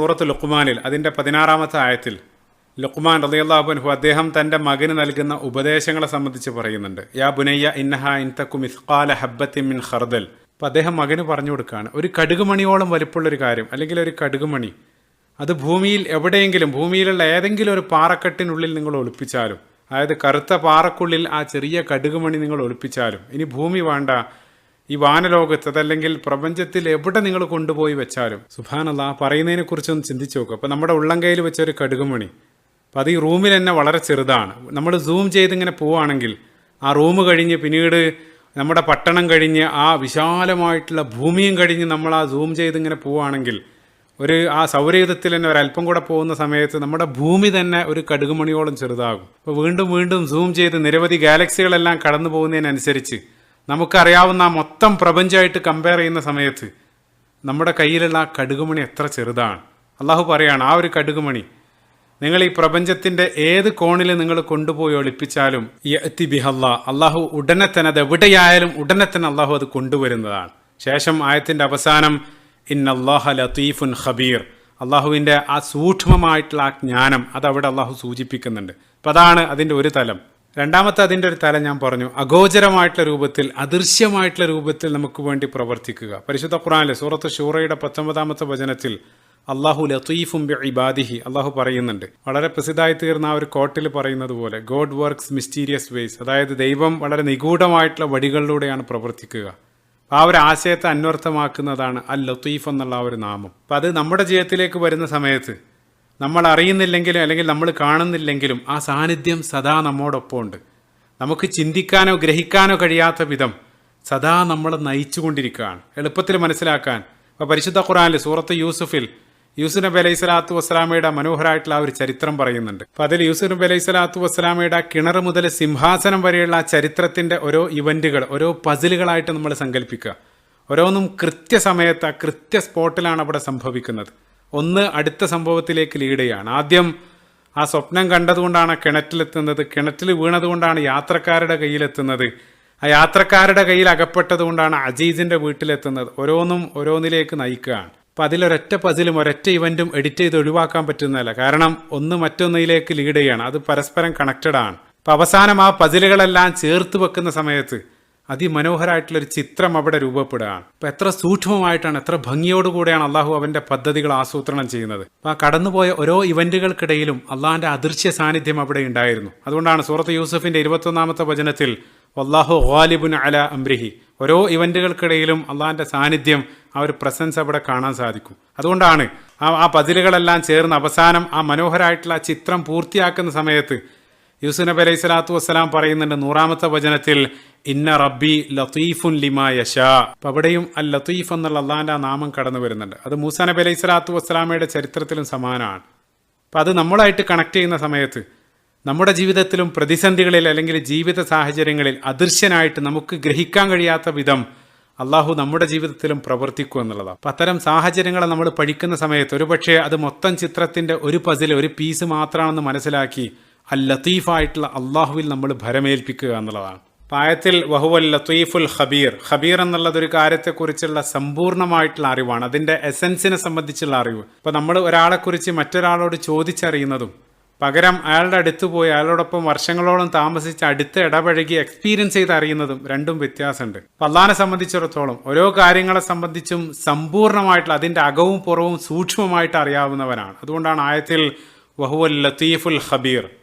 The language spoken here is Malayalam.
സൂറത്ത് ലുക്മാനിൽ അതിന്റെ പതിനാറാമത്തെ ആയത്തിൽ ലുക്മാൻ റളിയല്ലാഹുൻഹു അദ്ദേഹം തന്റെ മകന് നൽകുന്ന ഉപദേശങ്ങളെ സംബന്ധിച്ച് പറയുന്നുണ്ട്. യാ ബുനയ്യ ഇന്നഹ ഇൻതക്കു മിസ്കാല ഹബ്ബത്തി മിൻ ഖർദൽ. അപ്പം അദ്ദേഹം മകന് പറഞ്ഞു കൊടുക്കുകയാണ് ഒരു കടുകുമണിയോളം വലിപ്പമുള്ളൊരു കാര്യം അല്ലെങ്കിൽ ഒരു കടുകുമണി. അത് ഭൂമിയിൽ എവിടെയെങ്കിലും ഭൂമിയിലുള്ള ഏതെങ്കിലും ഒരു പാറക്കെട്ടിനുള്ളിൽ നിങ്ങൾ ഒളിപ്പിച്ചാലും അതായത് കറുത്ത പാറക്കുള്ളിൽ ആ ചെറിയ കടുകുമണി നിങ്ങൾ ഒളിപ്പിച്ചാലും ഇനി ഭൂമി വേണ്ട ഈ വാനലോകത്ത് അതല്ലെങ്കിൽ പ്രപഞ്ചത്തിൽ എവിടെ നിങ്ങൾ കൊണ്ടുപോയി വെച്ചാലും സുഭാനല്ല പറയുന്നതിനെ കുറിച്ചൊന്ന് ചിന്തിച്ചു നോക്കുക അപ്പോൾ നമ്മുടെ ഉള്ളംകൈയിൽ വെച്ച ഒരു കടുകുമണി. അപ്പോൾ അത് ഈ റൂമിൽ തന്നെ വളരെ ചെറുതാണ്. നമ്മൾ സൂം ചെയ്ത് ഇങ്ങനെ പോവുകയാണെങ്കിൽ ആ റൂം കഴിഞ്ഞ് പിന്നീട് നമ്മുടെ പട്ടണം കഴിഞ്ഞ് ആ വിശാലമായിട്ടുള്ള ഭൂമിയും കഴിഞ്ഞ് നമ്മൾ ആ സൂം ചെയ്ത് ഇങ്ങനെ പോവുകയാണെങ്കിൽ ഒരു ആ സൗരയുധത്തിൽ തന്നെ ഒരല്പം കൂടെ പോകുന്ന സമയത്ത് നമ്മുടെ ഭൂമി തന്നെ ഒരു കടുകുമണിയോളം ചെറുതാകും. അപ്പോൾ വീണ്ടും വീണ്ടും സൂം ചെയ്ത് നിരവധി ഗാലക്സികളെല്ലാം കടന്നു പോകുന്നതിനനുസരിച്ച് നമുക്കറിയാവുന്ന ആ മൊത്തം പ്രപഞ്ചമായിട്ട് കമ്പയർ ചെയ്യുന്ന സമയത്ത് നമ്മുടെ കയ്യിലുള്ള ആ കടുകുമണി എത്ര ചെറുതാണ്. അള്ളാഹു പറയാണ് ആ ഒരു കടുകുമണി നിങ്ങൾ ഈ പ്രപഞ്ചത്തിന്റെ ഏത് കോണിൽ നിങ്ങൾ കൊണ്ടുപോയി ഒളിപ്പിച്ചാലും യഅ്തി ബിഹല്ല അള്ളാഹു ഉടനെ തന്നെ അത് എവിടെയായാലും ഉടനെ തന്നെ അള്ളാഹു അത് കൊണ്ടുവരുന്നതാണ്. ശേഷം ആയത്തിന്റെ അവസാനം ഇൻ അള്ളാഹ ലത്തീഫുൻ ഖബീർ അള്ളാഹുവിന്റെ ആ സൂക്ഷ്മമായിട്ടുള്ള ആ ജ്ഞാനം അതവിടെ അള്ളാഹു സൂചിപ്പിക്കുന്നുണ്ട്. അപ്പം അതാണ് അതിന്റെ ഒരു തലം. രണ്ടാമത്തെ അതിന്റെ ഒരു തല ഞാൻ പറഞ്ഞു. അഗോചരമായിട്ടുള്ള രൂപത്തിൽ അദൃശ്യമായിട്ടുള്ള രൂപത്തിൽ നമുക്ക് വേണ്ടി പ്രവർത്തിക്കുക. പരിശുദ്ധ ഖുറാനിലെ സൂറത്ത് ഷൂറയുടെ പത്തൊമ്പതാമത്തെ വചനത്തിൽ അള്ളാഹു ലത്തീഫും ഇബാദിഹി അള്ളാഹു പറയുന്നുണ്ട്. വളരെ പ്രസിദ്ധമായി തീർന്ന ആ ഒരു കോട്ടിൽ പറയുന്നത് പോലെ ഗോഡ് വർക്ക്സ് മിസ്റ്റീരിയസ് വേസ്. അതായത് ദൈവം വളരെ നിഗൂഢമായിട്ടുള്ള വഴികളിലൂടെയാണ് പ്രവർത്തിക്കുക. ആ ഒരു ആശയത്തെ അന്വർത്ഥമാക്കുന്നതാണ് അൽ ലത്തീഫ് എന്നുള്ള ആ ഒരു നാമം. അപ്പം അത് നമ്മുടെ ജീവിതത്തിലേക്ക് വരുന്ന സമയത്ത് നമ്മൾ അറിയുന്നില്ലെങ്കിലും അല്ലെങ്കിൽ നമ്മൾ കാണുന്നില്ലെങ്കിലും ആ സാന്നിധ്യം സദാ നമ്മോടൊപ്പം ഉണ്ട് നമുക്ക് ചിന്തിക്കാനോ ഗ്രഹിക്കാനോ കഴിയാത്ത വിധം സദാ നമ്മളെ നയിച്ചുകൊണ്ടിരിക്കുകയാണ്. എളുപ്പത്തിൽ മനസ്സിലാക്കാൻ. ഇപ്പോൾ പരിശുദ്ധ ഖുറാനിൽ സൂറത്ത് യൂസുഫിൽ യൂസുഫ് നബി അലൈഹി സ്വലാത്തു വസ്സലാമയുടെ മനോഹരമായിട്ടുള്ള ആ ഒരു ചരിത്രം പറയുന്നുണ്ട്. അപ്പം അതിൽ യൂസുഫ് നബി അലൈഹി സ്വലാത്തു വസ്സലാമയുടെ കിണർ മുതൽ സിംഹാസനം വരെയുള്ള ആ ചരിത്രത്തിന്റെ ഓരോ ഇവന്റുകൾ ഓരോ പസിലുകളായിട്ട് നമ്മൾ സങ്കല്പിക്കുക. ഓരോന്നും കൃത്യസമയത്ത് ആ കൃത്യ സ്പോട്ടിലാണ് അവിടെ സംഭവിക്കുന്നത്. ഒന്ന് അടുത്ത സംഭവത്തിലേക്ക് ലീഡ് ആദ്യം ആ സ്വപ്നം കണ്ടതുകൊണ്ടാണ് കിണറ്റിലെത്തുന്നത്. കിണറ്റിൽ വീണതുകൊണ്ടാണ് യാത്രക്കാരുടെ കയ്യിലെത്തുന്നത്. ആ യാത്രക്കാരുടെ കയ്യിൽ അകപ്പെട്ടതുകൊണ്ടാണ് അജീസിന്റെ വീട്ടിലെത്തുന്നത്. ഓരോന്നും ഓരോന്നിലേക്ക് നയിക്കുകയാണ്. അപ്പം അതിലൊരൊറ്റ പസിലും ഒരൊറ്റ ഇവന്റും എഡിറ്റ് ചെയ്ത് ഒഴിവാക്കാൻ പറ്റുന്നതല്ല. കാരണം ഒന്ന് മറ്റൊന്നിലേക്ക് ലീഡ് ചെയ്യാണ് അത് പരസ്പരം കണക്റ്റഡ് ആണ് അപ്പം അവസാനം ആ പസിലുകളെല്ലാം ചേർത്ത് വെക്കുന്ന സമയത്ത് അതിമനോഹരമായിട്ടുള്ളൊരു ചിത്രം അവിടെ രൂപപ്പെടുകയാണ്. അപ്പം എത്ര സൂക്ഷ്മമായിട്ടാണ് എത്ര ഭംഗിയോടുകൂടെയാണ് അള്ളാഹു അവന്റെ പദ്ധതികൾ ആസൂത്രണം ചെയ്യുന്നത്. അപ്പോൾ ആ കടന്നുപോയ ഓരോ ഇവന്റുകൾക്കിടയിലും അള്ളാഹിന്റെ അദൃശ്യ സാന്നിധ്യം അവിടെ ഉണ്ടായിരുന്നു. അതുകൊണ്ടാണ് സൂറത്ത് യൂസഫിന്റെ ഇരുപത്തൊന്നാമത്തെ വചനത്തിൽ വല്ലാഹു ഖാലിബുൻ അല അംബ്രിഹി ഓരോ ഇവന്റുകൾക്കിടയിലും അള്ളാഹിന്റെ സാന്നിധ്യം ആ ഒരു പ്രസൻസ് അവിടെ കാണാൻ സാധിക്കും. അതുകൊണ്ടാണ് ആ ആ പതിലുകളെല്ലാം ചേർന്ന് അവസാനം ആ മനോഹരമായിട്ടുള്ള ചിത്രം പൂർത്തിയാക്കുന്ന സമയത്ത് യൂസുഫ് നബി അലൈഹി സ്വലാത്തു വസ്സലാം പറയുന്നുണ്ട് നൂറാമത്തെ വചനത്തിൽ ഇന്ന റബ്ബി ലത്തീഫുൻ ലിമാ യഷ അപ്പൊ അവിടെയും അൽ ലത്തീഫ് എന്നുള്ള അള്ളാഹിന്റെ ആ നാമം കടന്നു വരുന്നുണ്ട്. അത് മൂസ നബി അലൈഹി സ്വലാത്തു വസ്സലാമയുടെ ചരിത്രത്തിലും സമാനമാണ്. അപ്പൊ അത് നമ്മളായിട്ട് കണക്ട് ചെയ്യുന്ന സമയത്ത് നമ്മുടെ ജീവിതത്തിലും പ്രതിസന്ധികളിൽ അല്ലെങ്കിൽ ജീവിത സാഹചര്യങ്ങളിൽ അദൃശ്യനായിട്ട് നമുക്ക് ഗ്രഹിക്കാൻ കഴിയാത്ത വിധം അള്ളാഹു നമ്മുടെ ജീവിതത്തിലും പ്രവർത്തിക്കും എന്നുള്ളതാണ്. അപ്പം അത്തരം സാഹചര്യങ്ങളെ നമ്മൾ പഠിക്കുന്ന സമയത്ത് ഒരുപക്ഷെ അത് മൊത്തം ചിത്രത്തിന്റെ ഒരു പസിൽ ഒരു പീസ് മാത്രമാണെന്ന് മനസ്സിലാക്കി അൽ ലത്തീഫായിട്ടുള്ള അള്ളാഹുവിൽ നമ്മൾ ഭരമേൽപ്പിക്കുക എന്നുള്ളതാണ്. പായത്തിൽ വഹുവൽ ലത്തീഫുൽ ഖബീർ. ഖബീർ എന്നുള്ളതൊരു കാര്യത്തെക്കുറിച്ചുള്ള സമ്പൂർണമായിട്ടുള്ള അറിവാണ്. അതിന്റെ എസൻസിനെ സംബന്ധിച്ചുള്ള അറിവ്. ഇപ്പോൾ നമ്മൾ ഒരാളെക്കുറിച്ച് മറ്റൊരാളോട് ചോദിച്ചറിയുന്നതും പകരം അയാളുടെ അടുത്ത് പോയി അയാളോടൊപ്പം വർഷങ്ങളോളം താമസിച്ച് അടുത്ത് ഇടപഴകി എക്സ്പീരിയൻസ് ചെയ്ത് അറിയുന്നതും രണ്ടും വ്യത്യാസമുണ്ട്. പല്ലാനെ സംബന്ധിച്ചിടത്തോളം ഓരോ കാര്യങ്ങളെ സംബന്ധിച്ചും സമ്പൂർണമായിട്ടുള്ള അതിന്റെ അകവും പുറവും സൂക്ഷ്മമായിട്ട് അറിയാവുന്നവനാണ്. അതുകൊണ്ടാണ് ആയത്തിൽ വഹുവൽ ലത്തീഫുൽ ഖബീർ.